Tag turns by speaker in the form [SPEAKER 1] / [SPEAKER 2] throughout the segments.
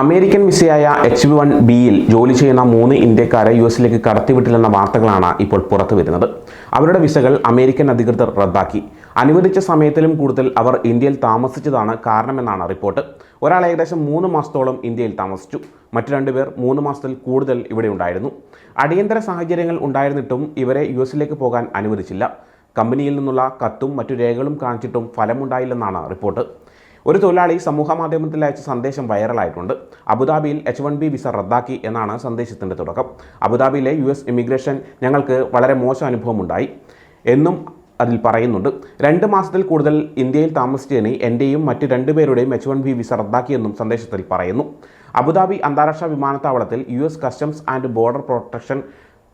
[SPEAKER 1] American വിസയായ H V one ബിയിൽ ജോലി ചെയ്യുന്ന മൂന്ന് ഇന്ത്യക്കാരെ യു എസിലേക്ക് കടത്തിവിട്ടില്ലെന്ന വാർത്തകളാണ് ഇപ്പോൾ പുറത്തു വരുന്നത്. അവരുടെ വിസകൾ അമേരിക്കൻ അധികൃതർ റദ്ദാക്കി. അനുവദിച്ച സമയത്തിലും കൂടുതൽ അവർ ഇന്ത്യയിൽ താമസിച്ചതാണ് കാരണമെന്നാണ് റിപ്പോർട്ട്. ഒരാൾ ഏകദേശം മൂന്ന് മാസത്തോളം ഇന്ത്യയിൽ താമസിച്ചു. മറ്റു രണ്ടുപേർ മൂന്ന് മാസത്തിൽ കൂടുതൽ ഇവിടെ ഉണ്ടായിരുന്നു. അടിയന്തര സാഹചര്യങ്ങൾ ഉണ്ടായിരുന്നിട്ടും ഇവരെ യു എസിലേക്ക് പോകാൻ അനുവദിച്ചില്ല. കമ്പനിയിൽ നിന്നുള്ള കത്തും മറ്റു രേഖകളും കാണിച്ചിട്ടും ഫലമുണ്ടായില്ലെന്നാണ് റിപ്പോർട്ട്. ഒരു തൊഴിലാളി സമൂഹ മാധ്യമത്തിൽ അയച്ച സന്ദേശം വൈറലായിട്ടുണ്ട്. അബുദാബിയിൽ എച്ച് വൺ ബി വിസ റദ്ദാക്കി എന്നാണ് സന്ദേശത്തിന്റെ തുടക്കം. അബുദാബിയിലെ യു എസ് ഇമിഗ്രേഷൻ ഞങ്ങൾക്ക് വളരെ മോശം അനുഭവമുണ്ടായി എന്നും അതിൽ പറയുന്നുണ്ട്. രണ്ട് മാസത്തിൽ കൂടുതൽ ഇന്ത്യയിൽ താമസിച്ചതിന് എന്റെയും മറ്റ് രണ്ടുപേരുടെയും എച്ച് വൺ ബി വിസ റദ്ദാക്കിയെന്നും സന്ദേശത്തിൽ പറയുന്നു. അബുദാബി അന്താരാഷ്ട്ര വിമാനത്താവളത്തിൽ U S customs and border protection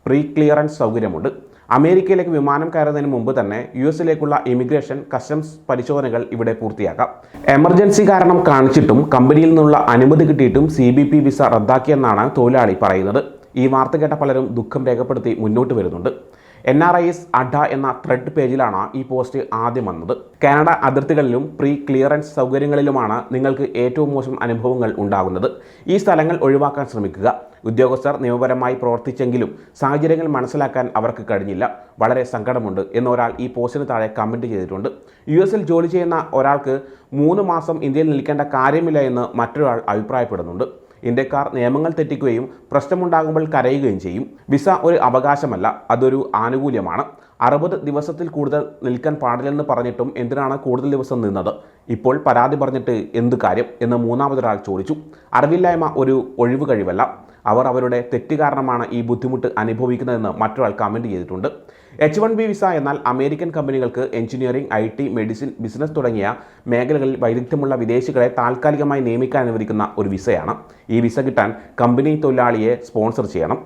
[SPEAKER 1] pre clearance സൗകര്യമുണ്ട്. അമേരിക്കയിലേക്ക് വിമാനം കയറുന്നതിന് മുമ്പ് തന്നെ യു എസിലേക്കുള്ള ഇമിഗ്രേഷൻ കസ്റ്റംസ് പരിശോധനകൾ ഇവിടെ പൂർത്തിയാക്കാം. എമർജൻസി കാരണം കാണിച്ചിട്ടും കമ്പനിയിൽ നിന്നുള്ള അനുമതി കിട്ടിയിട്ടും സി ബി പി വിസ റദ്ദാക്കിയെന്നാണ് തൊഴിലാളി പറയുന്നത്. ഈ വാർത്ത കേട്ട പലരും ദുഃഖം രേഖപ്പെടുത്തി മുന്നോട്ട് വരുന്നുണ്ട്. എൻ ആർ ഐ എസ് അഡ എന്ന ത്രെഡ് പേജിലാണ് ഈ പോസ്റ്റ് ആദ്യം വന്നത്. കാനഡ അതിർത്തികളിലും പ്രീ ക്ലിയറൻസ് സൗകര്യങ്ങളിലുമാണ് നിങ്ങൾക്ക് ഏറ്റവും മോശം അനുഭവങ്ങൾ ഉണ്ടാകുന്നത്. ഈ സ്ഥലങ്ങൾ ഒഴിവാക്കാൻ ശ്രമിക്കുക. ഉദ്യോഗസ്ഥർ നിയമപരമായി പ്രവർത്തിച്ചെങ്കിലും സാഹചര്യങ്ങൾ മനസ്സിലാക്കാൻ അവർക്ക് കഴിഞ്ഞില്ല. വളരെ സങ്കടമുണ്ട് എന്ന് ഒരാൾ ഈ പോസ്റ്റിന് താഴെ കമന്റ് ചെയ്തിട്ടുണ്ട്. യു എസിൽ ജോലി ചെയ്യുന്ന ഒരാൾക്ക് മൂന്ന് മാസം ഇന്ത്യയിൽ നിൽക്കേണ്ട കാര്യമില്ല എന്ന് മറ്റൊരാൾ അഭിപ്രായപ്പെടുന്നുണ്ട്. ഇന്ത്യക്കാർ നിയമങ്ങൾ തെറ്റിക്കുകയും പ്രശ്നമുണ്ടാകുമ്പോൾ കരയുകയും ചെയ്യും. വിസ ഒരു അവകാശമല്ല അതൊരു ആനുകൂല്യമാണ്. അറുപത് ദിവസത്തിൽ കൂടുതൽ നിൽക്കാൻ പാടില്ലെന്ന് പറഞ്ഞിട്ടും എന്തിനാണ് കൂടുതൽ ദിവസം നിന്നത്? ഇപ്പോൾ പരാതി പറഞ്ഞിട്ട് എന്ത് കാര്യം? എന്ന് മൂന്നാമതൊരാൾ ചോദിച്ചു. അറിവില്ലായ്മ ഒരു ഒഴിവ് കഴിവല്ല അവർ അവരുടെ തെറ്റ് കാരണമാണ് ഈ ബുദ്ധിമുട്ട് അനുഭവിക്കുന്നതെന്ന് മറ്റൊരാൾ കമന്റ് ചെയ്തിട്ടുണ്ട്. എച്ച് വൺ ബി വിസ എന്നാൽ അമേരിക്കൻ കമ്പനികൾക്ക് engineering I T medicine business തുടങ്ങിയ മേഖലകളിൽ വൈദഗ്ധ്യമുള്ള വിദേശികളെ താൽക്കാലികമായി നിയമിക്കാൻ അനുവദിക്കുന്ന ഒരു വിസയാണ് ഈ വിസ കിട്ടാൻ കമ്പനി തൊഴിലാളിയെ സ്പോൺസർ ചെയ്യണം.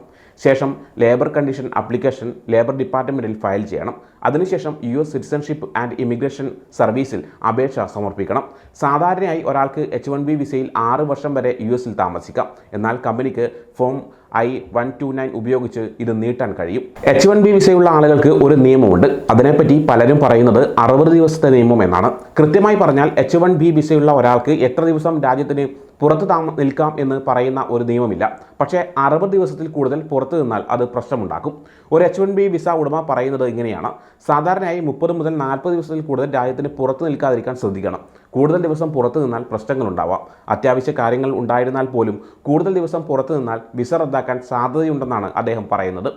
[SPEAKER 1] ശേഷം ലേബർ കണ്ടീഷൻ അപ്ലിക്കേഷൻ ലേബർ ഡിപ്പാർട്ട്മെന്റിൽ ഫയൽ ചെയ്യണം. അതിനുശേഷം യു എസ് സിറ്റിസൺഷിപ്പ് ആൻഡ് ഇമിഗ്രേഷൻ സർവീസിൽ അപേക്ഷ സമർപ്പിക്കണം. സാധാരണയായി ഒരാൾക്ക് എച്ച് വൺ ബി വിസയിൽ ആറ് വർഷം വരെ യു എസിൽ താമസിക്കാം. എന്നാൽ കമ്പനിക്ക് form I one two nine ഉപയോഗിച്ച് ഇത് നീട്ടാൻ കഴിയും. എച്ച് വൺ ബി വിസയുള്ള ആളുകൾക്ക് ഒരു നിയമമുണ്ട്. അതിനെപ്പറ്റി പലരും പറയുന്നത് അറുപത് ദിവസത്തെ നിയമം എന്നാണ്. കൃത്യമായി പറഞ്ഞാൽ എച്ച് വൺ ബി വിസയുള്ള ഒരാൾക്ക് എത്ര ദിവസം രാജ്യത്തിന് പുറത്ത് താമ നിൽക്കാം എന്ന് പറയുന്ന ഒരു നിയമമില്ല. പക്ഷേ അറുപത് ദിവസത്തിൽ കൂടുതൽ പുറത്ത് നിന്നാൽ അത് പ്രശ്നമുണ്ടാക്കും. ഒരു എച്ച് വൺ ബി വിസ ഉടമ പറയുന്നത് ഇങ്ങനെയാണ്. സാധാരണയായി മുപ്പത് മുതൽ നാൽപ്പത് ദിവസത്തിൽ കൂടുതൽ രാജ്യത്തിന് പുറത്ത് നിൽക്കാതിരിക്കാൻ ശ്രദ്ധിക്കണം. കൂടുതൽ ദിവസം പുറത്ത് നിന്നാൽ പ്രശ്നങ്ങളുണ്ടാവാം. അത്യാവശ്യ കാര്യങ്ങൾ ഉണ്ടായിരുന്നാൽ പോലും കൂടുതൽ ദിവസം പുറത്ത് നിന്നാൽ വിസ റദ്ദാക്കാൻ സാധ്യതയുണ്ടെന്നാണ് അദ്ദേഹം പറയുന്നത്.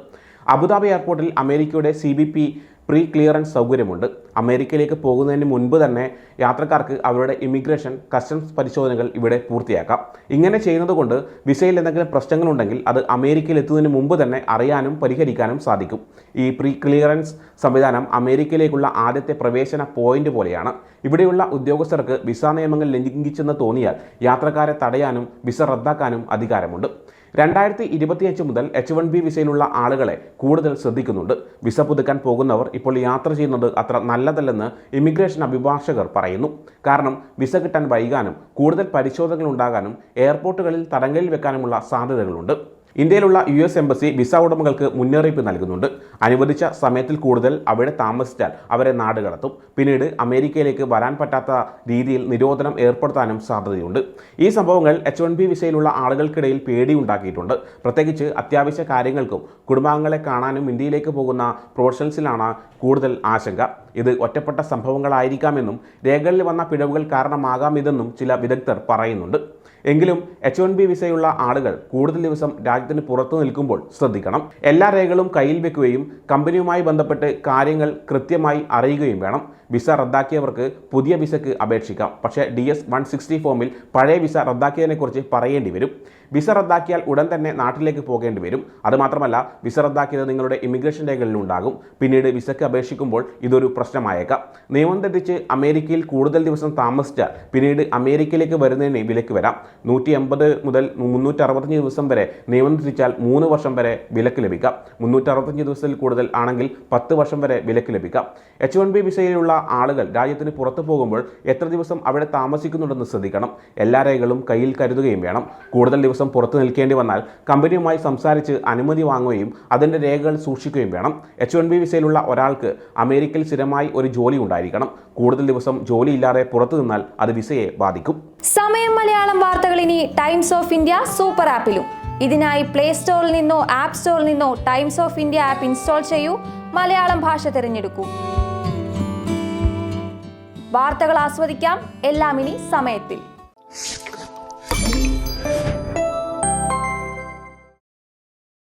[SPEAKER 1] അബുദാബി എയർപോർട്ടിൽ അമേരിക്കയുടെ C B P pre clearance സൗകര്യമുണ്ട്. അമേരിക്കയിലേക്ക് പോകുന്നതിന് മുൻപ് തന്നെ യാത്രക്കാർക്ക് അവരുടെ ഇമിഗ്രേഷൻ കസ്റ്റംസ് പരിശോധനകൾ ഇവിടെ പൂർത്തിയാക്കാം. ഇങ്ങനെ ചെയ്യുന്നതുകൊണ്ട് വിസയിൽ എന്തെങ്കിലും പ്രശ്നങ്ങളുണ്ടെങ്കിൽ അത് അമേരിക്കയിൽ എത്തുന്നതിന് മുമ്പ് തന്നെ അറിയാനും പരിഹരിക്കാനും സാധിക്കും. ഈ പ്രീ ക്ലിയറൻസ് സംവിധാനം അമേരിക്കയിലേക്കുള്ള ആദ്യത്തെ പ്രവേശന പോയിന്റ് പോലെയാണ്. ഇവിടെയുള്ള ഉദ്യോഗസ്ഥർക്ക് വിസ നിയമങ്ങൾ ലംഘിച്ചെന്ന് തോന്നിയാൽ യാത്രക്കാരെ തടയാനും വിസ റദ്ദാക്കാനും അധികാരമുണ്ട്. രണ്ടായിരത്തി ഇരുപത്തിയഞ്ച് മുതൽ എച്ച് വൺ ബി വിസയിലുള്ള ആളുകളെ കൂടുതൽ ശ്രദ്ധിക്കുന്നുണ്ട്. വിസ പുതുക്കാൻ പോകുന്നവർ ഇപ്പോൾ യാത്ര ചെയ്യുന്നത് അത്ര നല്ലതല്ലെന്ന് ഇമിഗ്രേഷൻ അഭിഭാഷകർ പറയുന്നു. കാരണം വിസ കിട്ടാൻ വൈകാനും കൂടുതൽ പരിശോധനകൾ ഉണ്ടാകാനും എയർപോർട്ടുകളിൽ തടങ്കലിൽ വെക്കാനുമുള്ള സാധ്യതകളുണ്ട്. ഇന്ത്യയിലുള്ള യു എസ് എംബസി വിസ ഉടമകൾക്ക് മുന്നറിയിപ്പ് നൽകുന്നുണ്ട്. അനുവദിച്ച സമയത്തിൽ കൂടുതൽ അവിടെ താമസിച്ചാൽ അവരെ നാട് കടത്തും. പിന്നീട് അമേരിക്കയിലേക്ക് വരാൻ പറ്റാത്ത രീതിയിൽ നിരോധനം ഏർപ്പെടുത്താനും സാധ്യതയുണ്ട്. ഈ സംഭവങ്ങൾ എച്ച് വൺ ബി വിസയിലുള്ള ആളുകൾക്കിടയിൽ പേടിയുണ്ടാക്കിയിട്ടുണ്ട്. പ്രത്യേകിച്ച് അത്യാവശ്യ കാര്യങ്ങൾക്കും കുടുംബാംഗങ്ങളെ കാണാനും ഇന്ത്യയിലേക്ക് പോകുന്ന പ്രൊഫഷണൽസിലാണ് കൂടുതൽ ആശങ്ക. ഇത് ഒറ്റപ്പെട്ട സംഭവങ്ങളായിരിക്കാമെന്നും രേഖകളിൽ വന്ന പിഴവുകൾ കാരണമാകാം ഇതെന്നും ചില വിദഗ്ധർ പറയുന്നുണ്ട്. എങ്കിലും എച്ച് വൺ ബി വിസയുള്ള ആളുകൾ കൂടുതൽ ദിവസം രാജ്യത്തിന് പുറത്തു നിൽക്കുമ്പോൾ ശ്രദ്ധിക്കണം. എല്ലാ രേഖകളും കയ്യിൽ വെക്കുകയും കമ്പനിയുമായി ബന്ധപ്പെട്ട് കാര്യങ്ങൾ കൃത്യമായി അറിയുകയും വേണം. വിസ റദ്ദാക്കിയവർക്ക് പുതിയ വിസയ്ക്ക് അപേക്ഷിക്കാം. പക്ഷേ ഡി എസ് വൺ സിക്സ്റ്റി ഫോമിൽ പഴയ വിസ റദ്ദാക്കിയതിനെക്കുറിച്ച് പറയേണ്ടി വരും. വിസ റദ്ദാക്കിയാൽ ഉടൻ തന്നെ നാട്ടിലേക്ക് പോകേണ്ടി വരും. അതുമാത്രമല്ല വിസ റദ്ദാക്കിയത് നിങ്ങളുടെ ഇമിഗ്രേഷൻ രേഖകളിലുണ്ടാകും പിന്നീട് വിസയ്ക്ക് അപേക്ഷിക്കുമ്പോൾ ഇതൊരു പ്രശ്നമായേക്കാം. നിയമം തെറ്റിച്ച് അമേരിക്കയിൽ കൂടുതൽ ദിവസം താമസിച്ചാൽ പിന്നീട് അമേരിക്കയിലേക്ക് വരുന്നതിന് വിലക്ക് വരാം. നൂറ്റി എൺപത് മുതൽ മുന്നൂറ്റി ദിവസം വരെ നിയമം തെറ്റിച്ചാൽ മൂന്ന് വർഷം വരെ വിലക്ക് ലഭിക്കാം. മുന്നൂറ്റി ദിവസത്തിൽ കൂടുതൽ ആണെങ്കിൽ പത്ത് വർഷം വരെ വിലക്ക് ലഭിക്കാം. എച്ച് വൺ ബി വിസയിലുള്ള ആളുകൾ രാജ്യത്തിന് പുറത്തു പോകുമ്പോൾ എത്ര ദിവസം അവിടെ താമസിക്കുന്നുണ്ടെന്ന് ശ്രദ്ധിക്കണം. എല്ലാ രേഖകളും കയ്യിൽ കരുതുകയും വേണം. കൂടുതൽ ദിവസം പുറത്തു നിൽക്കേണ്ടി വന്നാൽ കമ്പനിയുമായി സംസാരിച്ച് അനുമതി വാങ്ങുകയും അതിന്റെ രേഖകൾ സൂക്ഷിക്കുകയും വേണം. എച്ച് വൺ ബി വിസയിലുള്ള ഒരാൾക്ക് അമേരിക്കയിൽ സ്ഥിരമായി ഒരു ജോലി ഉണ്ടായിരിക്കണം. കൂടുതൽ ദിവസം ജോലിയില്ലാതെ പുറത്തു നിന്നാൽ അത് വിസയെ ബാധിക്കും.
[SPEAKER 2] സമയം മലയാളം വാർത്തകൾ ഇനി ടൈംസ് ഓഫ് ഇന്ത്യ സൂപ്പർ ആപ്പിലും ഇതിനായി പ്ലേ സ്റ്റോറിൽ നിന്നോ ആപ്പ് സ്റ്റോറിൽ നിന്നോ Times of India app install ചെയ്യൂ. മലയാളം ഭാഷ തിരഞ്ഞെടുക്കൂ. വാർത്തകൾ ആസ്വദിക്കാം. എല്ലാം ഇനി സമയത്തിൽ.